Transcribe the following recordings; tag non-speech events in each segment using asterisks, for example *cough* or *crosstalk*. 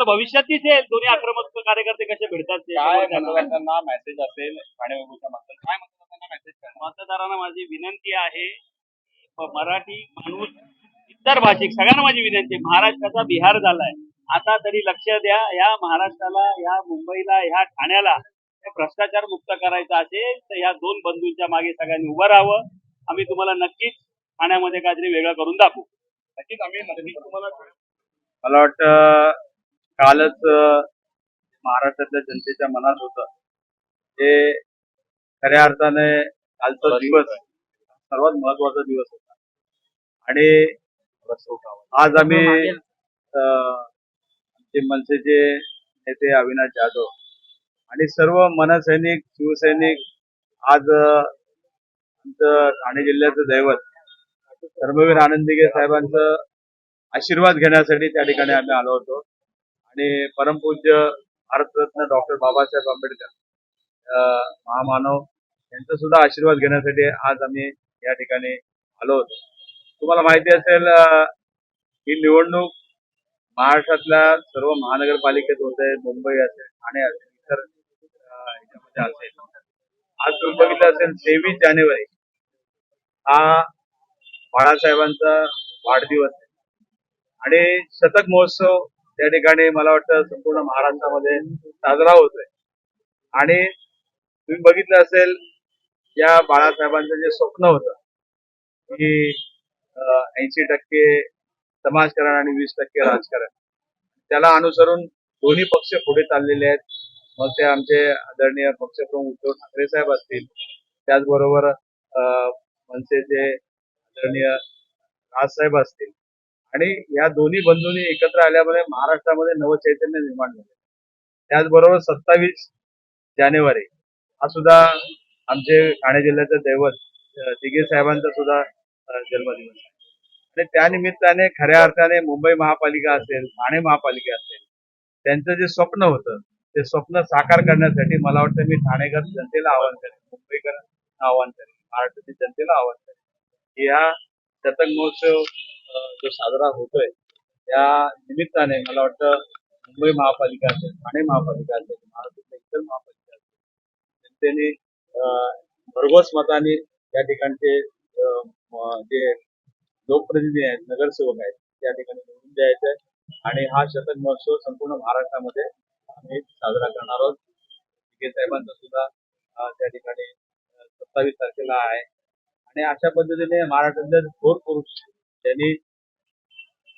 ते तुम्हाला भविष्यात दिसेल. दोन्ही आक्रमक कार्यकर्ते कसे भेटतात ते काय. मतदारांना मेसेज असेल मतदार काय मतदारांना मेसेज मतदारांना माझी विनंती आहे मराठी माणूस इतर भाषिक सगळ्यांना माझी विनंती महाराष्ट्राचा बिहार झालाय. आता तरी लक्ष द्या या महाराष्ट्राला या मुंबईला ह्या ठाण्याला हे भ्रष्टाचार मुक्त करायचा असेल तर ह्या दोन बंधूंच्या मागे सगळ्यांनी उभं राहावं. आम्ही तुम्हाला नक्कीच ठाण्यामध्ये काहीतरी वेगळं करून दाखवू. नक्कीच आम्ही नक्कीच तुम्हाला मला वाटतं कालच महाराष्ट्रातल्या जनतेच्या मनात होतं. ते खऱ्या अर्थाने कालचा दिवस सर्वात महत्त्वाचा दिवस होता. आणि आज आम्ही अं, आमचे मनसेचे नेते अविनाश जाधव आणि सर्व मनसैनिक शिवसैनिक आज आमचं ठाणे जिल्ह्याचं दैवत धर्मवीर आनंदिगे साहेबांचं आशीर्वाद घेण्यासाठी त्या ठिकाणी आम्ही आलो होतो. आणि परमपूज्य भारतरत्न डॉक्टर बाबासाहेब आंबेडकर महामानव यांचा सुद्धा आशीर्वाद घेण्यासाठी आज आम्ही या ठिकाणी आलो होतो. तुम्हाला माहिती असेल ही निवडणूक महाराष्ट्रातल्या सर्व महानगरपालिकेत होते मुंबई असेल ठाणे असेल इतर याच्यामध्ये असेल. आज तुम्ही बघितलं असेल तेवीस जानेवारी हा बाळासाहेबांचा वाढदिवस आहे. आणि शतक महोत्सव त्या ठिकाणी मला वाटतं संपूर्ण महाराष्ट्रामध्ये साजरा होतोय. आणि तुम्ही बघितलं असेल या बाळासाहेबांचं जे स्वप्न होतं की ऐंशी टक्के समाजकारण आणि वीस टक्के राजकारण. त्याला अनुसरून दोन्ही पक्ष पुढे चाललेले आहेत. मग ते आमचे आदरणीय पक्षप्रमुख उद्धव ठाकरे साहेब असतील. त्याचबरोबर अं, मनसेचे आदरणीय राजसाहेब असतील. आणि या दोन्ही बंधूंनी एकत्र आल्यामुळे महाराष्ट्रामध्ये नवचैतन्य निर्माण झाले. त्याचबरोबर सत्तावीस जानेवारी हा सुद्धा आमचे ठाणे जिल्ह्याचं दैवत अं, दिघे साहेबांचा सुद्धा जन्मदिवस आहे. आणि त्या निमित्ताने खऱ्या अर्थाने मुंबई महापालिका असेल ठाणे महापालिका असेल त्यांचं जे स्वप्न होतं ते स्वप्न साकार करण्यासाठी मला वाटतं मी ठाणेकर जनतेला आवाहन करेन मुंबईकर आवाहन करेन महाराष्ट्रातील जनतेला आवाहन करेन. की हा शतक महोत्सव जो साजरा होतोय त्या निमित्ताने मला वाटतं मुंबई महापालिका असेल ठाणे महापालिका असेल महाराष्ट्रातल्या इतर महापालिका असेल जनतेने अं, भरघोस मताने या ठिकाणचे जे लोकप्रतिनिधी आहेत नगरसेवक आहेत त्या ठिकाणी निवडून द्यायचं आहे आणि हा शतक महोत्सव संपूर्ण महाराष्ट्रामध्ये आम्ही साजरा करणार आहोत. दिघे साहेबांचा सुद्धा त्या ठिकाणी सत्तावीस तारखेला आहे. आणि अशा पद्धतीने महाराष्ट्रातल्या थोर पुरुष त्यांनी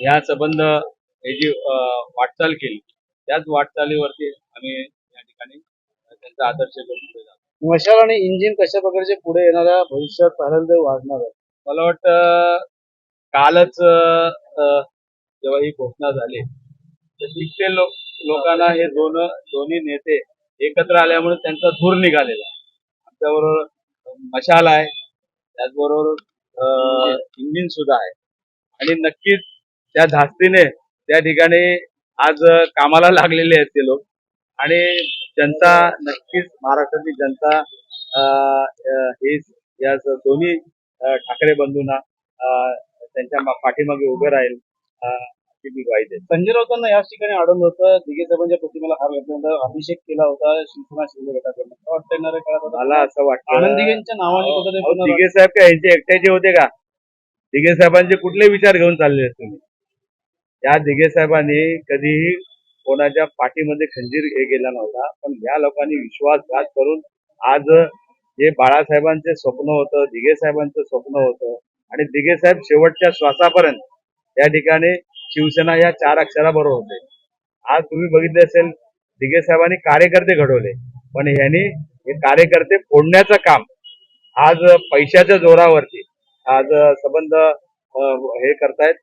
या संबंध हे जी वाटचाल केली त्याच वाटचालीवरती आम्ही या ठिकाणी त्यांचा आदर्श घेऊन पुढे जातो. मशाल आणि इंजिन कशा प्रकारचे पुढे येणाऱ्या भविष्यात पहिल्यांदा वाढणार आहे? मला वाटतं कालच जेव्हा ही घोषणा झाली तर तिथले लोक लोकांना हे दोन दोन्ही नेते एकत्र आल्यामुळे त्यांचा धूर निघालेला आहे. आमच्याबरोबर मशाल आहे त्याचबरोबर इंजिन सुद्धा आहे. आणि नक्कीच त्या धास्तीने त्या ठिकाणी आज कामाला लागलेले आहेत ते लोक. आणि जनता नक्कीच महाराष्ट्रातली जनता हे या दोन्ही ठाकरे बंधूंना त्यांच्या पाठीमागे उभे राहील संजय राऊतांना याच ठिकाणी आढळलं होतं दिघे साहेबांच्या प्रतिमेला हार घातल्यानंतर अभिषेक केला होता शिवसेना शिंदे गटाकडून. वाटतं येणाऱ्या काळात आता? मला असं वाटतं आनंद दिघेंच्या नावाने दिघे साहेब काय यांचे एकट्याचे होते का? दिघे साहेबांचे कुठले विचार घेऊन चालले आहेत तुम्ही? या दिघे साहेबांनी कधीही कोणाच्या पाठीमध्ये खंजीर हे गेला नव्हता पण या लोकांनी विश्वासघात करून आज जे बाळासाहेबांचे स्वप्न होतं दिघे साहेबांचं स्वप्न होतं आणि दिघे साहेब शेवटच्या श्वासापर्यंत या ठिकाणी शिवसेना या चार अक्षराबरोबर होते. आज तुम्ही बघितले असेल दिघे साहेबांनी कार्यकर्ते घडवले पण यांनी हे कार्यकर्ते फोडण्याचं काम आज पैशाच्या जोरावरती आज संबंध हे करतायत.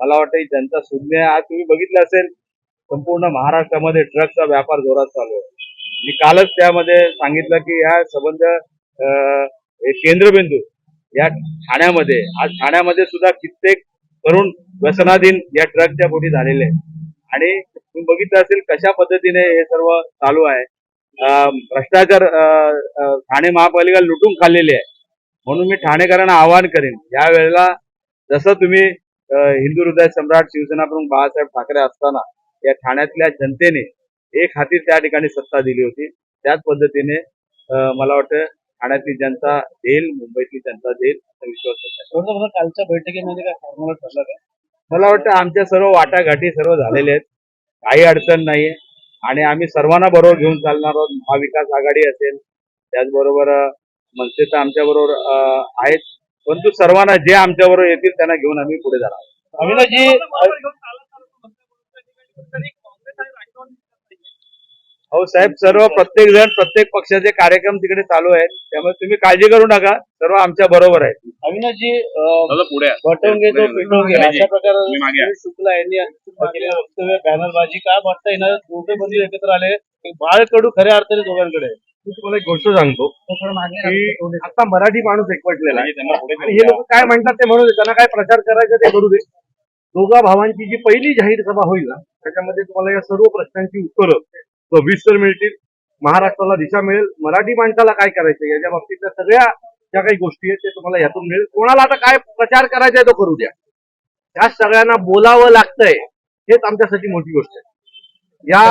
मला वाटतं ही जनता शून्य आज तुम्ही बघितलं असेल संपूर्ण महाराष्ट्रामध्ये ट्रकचा व्यापार जोरात चालू आहे. मी कालच त्यामध्ये सांगितलं की या संबंध केंद्रबिंदू या ठाण्यामध्ये आज ठाण्यामध्ये सुद्धा कित्येक करून व्यसनाधीन या ट्रकच्या पोटी झालेले आणि तुम्ही बघितलं असेल कशा पद्धतीने हे सर्व चालू आहे. भ्रष्टाचार ठाणे महापालिका लुटून खाल्लेली आहे. म्हणून मी ठाणेकरांना आवाहन करेन या वेळेला जसं तुम्ही हिंदू हृदय सम्राट शिवसेना प्रमुख बाळासाहेब ठाकरे असताना या ठाण्यातल्या जनतेने एक हाती त्या ठिकाणी सत्ता दिली होती. त्याच पद्धतीने मला वाटतं ठाण्यातली जनता देईल मुंबईतली जनता देईल असा विश्वास कालच्या बैठकीमध्ये काय फॉर्म्युला ठरला काय मला वाटतं आमच्या सर्व वाटाघाटी सर्व झालेल्या आहेत. काही अडचण नाहीये. आणि आम्ही सर्वांना बरोबर घेऊन चालणार आहोत. महाविकास आघाडी असेल त्याचबरोबर अं, मनसे तर आमच्या बरोबर आहेत परंतु सर्वांना जे आमच्या बरोबर येतील त्यांना घेऊन आम्ही पुढे जाणार. अविनाशजी हो साहेब सर्व प्रत्येक जण प्रत्येक पक्षाचे कार्यक्रम तिकडे चालू आहेत. त्यामुळे तुम्ही काळजी करू नका. सर्व आमच्या बरोबर आहेत. अविनाशजी पुढे. जो अशा प्रकारे शुक्ला यांनी केलेलं वक्तव्य बॅनरबाजी काय वाटतं येणार. दोघे बंधू एकत्र आले. बाळ कडू खऱ्या अर्थाने दोघांकडे. मी तुम्हाला एक गोष्ट सांगतो की आता मराठी माणूस एकवटलेला आहे. आणि हे लोक काय म्हणतात ते म्हणू दे त्यांना काय प्रचार करायचा ते करू दे. दोघा भावांची जी पहिली जाहीर सभा होईल ना त्याच्यामध्ये तुम्हाला या सर्व प्रश्नांची उत्तरं सविस्तर मिळतील महाराष्ट्राला दिशा मिळेल मराठी माणसाला काय करायचं याच्या बाबतीतल्या सगळ्या ज्या काही गोष्टी आहेत ते तुम्हाला यातून मिळेल. कोणाला आता काय प्रचार करायचा आहे तो करू द्या. त्या सगळ्यांना बोलावं लागतंय हेच आमच्यासाठी मोठी गोष्ट आहे. या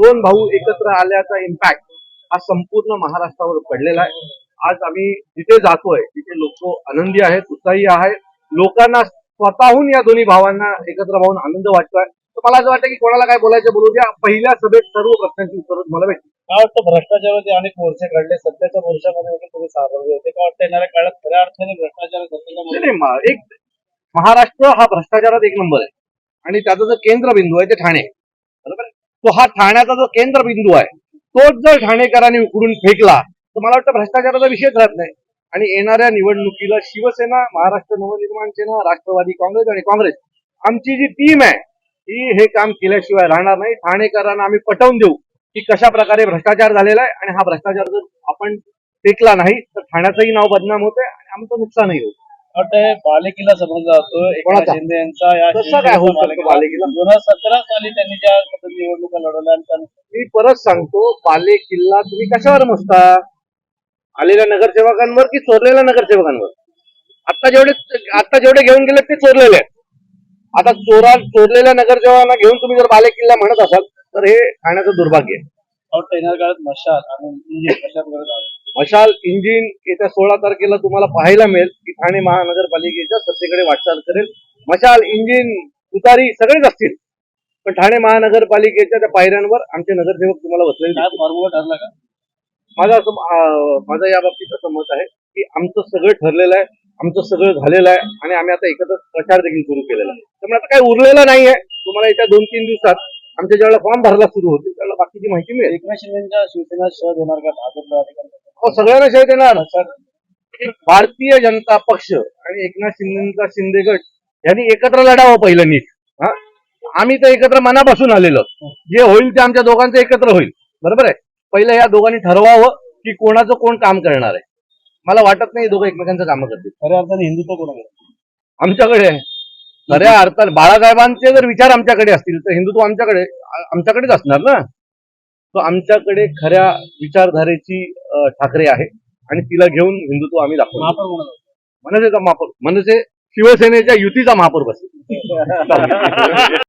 दोन भाऊ एकत्र आल्याचा इम्पॅक्ट हा संपूर्ण महाराष्ट्रावर पडलेला आहे. आज आम्ही जिथे जातोय तिथे लोक आनंदी आहेत उत्साही आहेत. लोकांना स्वतःहून या दोन्ही भावांना एकत्र पाहून आनंद वाटतोय. तर मला असं वाटतं की कोणाला काय बोलायचं बोलू द्या. पहिल्या सभेत सर्व प्रश्नांची उत्तरं तुम्हाला भेटतील. काय वाटतं भ्रष्टाचाराचे अनेक मोर्चे काढले सध्याच्या मोर्चामध्ये देखील तुम्ही सहभागी होते. काय वाटतं येणाऱ्या काळात खऱ्या अर्थाने भ्रष्टाचार एक महाराष्ट्र हा भ्रष्टाचारात एक नंबर आहे. आणि त्याचा जो केंद्रबिंदू आहे ते ठाणे. बरोबर? तो हा ठाण्याचा जो केंद्रबिंदू आहे तोच जर ठाणेकरांनी उकडून फेकला तर मला वाटतं भ्रष्टाचाराचा विषयच राहत नाही. आणि येणाऱ्या निवडणुकीला शिवसेना महाराष्ट्र नवनिर्माण सेना राष्ट्रवादी काँग्रेस आणि काँग्रेस आमची जी टीम आहे ही हे काम केल्याशिवाय राहणार नाही. ठाणेकरांना आम्ही पटवून देऊ की कशा प्रकारे भ्रष्टाचार झालेला आहे आणि हा भ्रष्टाचार जर आपण फेकला नाही तर ठाण्याचंही नाव बदनाम होतंय आणि आमचं नुकसानही होतं वाटतंय बालेकिल्ला समजला जातो एकनाथ? शिंदे यांचा या काय होऊ शकतो बालेकिल्ला? दोन हजार सतरा साली त्यांनी ज्या पद्धतीने निवडणुका लढवल्या आणि मी परत सांगतो बाले किल्ला तुम्ही कशावर मोजता आलेल्या नगरसेवकांवर की चोरलेल्या नगरसेवकांवर आता जेवढे आता जेवढे घेऊन गेले ते चोरलेले आहेत आता चोरा चोरलेल्या नगरसेवकांना घेऊन तुम्ही जर बाले किल्ला म्हणत असाल तर हे ठाण्याचं दुर्भाग्य आहे वाटतं येणाऱ्या काळात मशाल आणि? मशाल इंजिन येत्या सोळा तारखेला तुम्हाला पाहायला मिळेल की ठाणे महानगरपालिकेच्या सत्तेकडे वाटचाल करेल. मशाल इंजिन उतारी सगळेच असतील पण ठाणे महानगरपालिकेच्या त्या पायऱ्यांवर आमचे नगरसेवक तुम्हाला बसलेले ठरला का? माझं असं माझं या बाबतीत असं मत आहे की आमचं सगळं ठरलेलं आहे आमचं सगळं झालेलं आहे आणि आम्ही आता एकत्र प्रचार देखील सुरू केलेला आहे. त्यामुळे आता काही उरलेलं नाहीये. तुम्हाला येत्या दोन तीन दिवसात आमच्या ज्यावेळेला फॉर्म भरला सुरू होतील त्यावेळेला बाकीची माहिती मिळेल. एकनाथ शिंदेच्या शिवसेना शह देणार का? भाजपला अधिकार सगळ्यांना शय देणार सर? भारतीय जनता पक्ष आणि एकनाथ शिंदेचा शिंदे गट यांनी एकत्र लढावं पहिलं नीट हा? आम्ही तर एकत्र मनापासून आलेलो. जे होईल ते आमच्या दोघांचं एकत्र होईल. बरोबर आहे? पहिलं या दोघांनी ठरवावं की कोणाचं कोण काम करणार आहे. मला वाटत नाही हे दोघं एकमेकांचं कामं करतील. खऱ्या अर्थाने हिंदुत्व कोणाकडे आमच्याकडे आहे. खऱ्या अर्थात बाळासाहेबांचे जर विचार आमच्याकडे असतील तर हिंदुत्व आमच्याकडे आमच्याकडेच असणार ना? तो आमच्याकडे खऱ्या विचारधारेची ठाकरे आहे आणि तिला घेऊन हिंदुत्व आम्ही दाखवतो. मनसेचा महापौर मनसे शिवसेनेच्या युतीचा महापौर बसेल *laughs*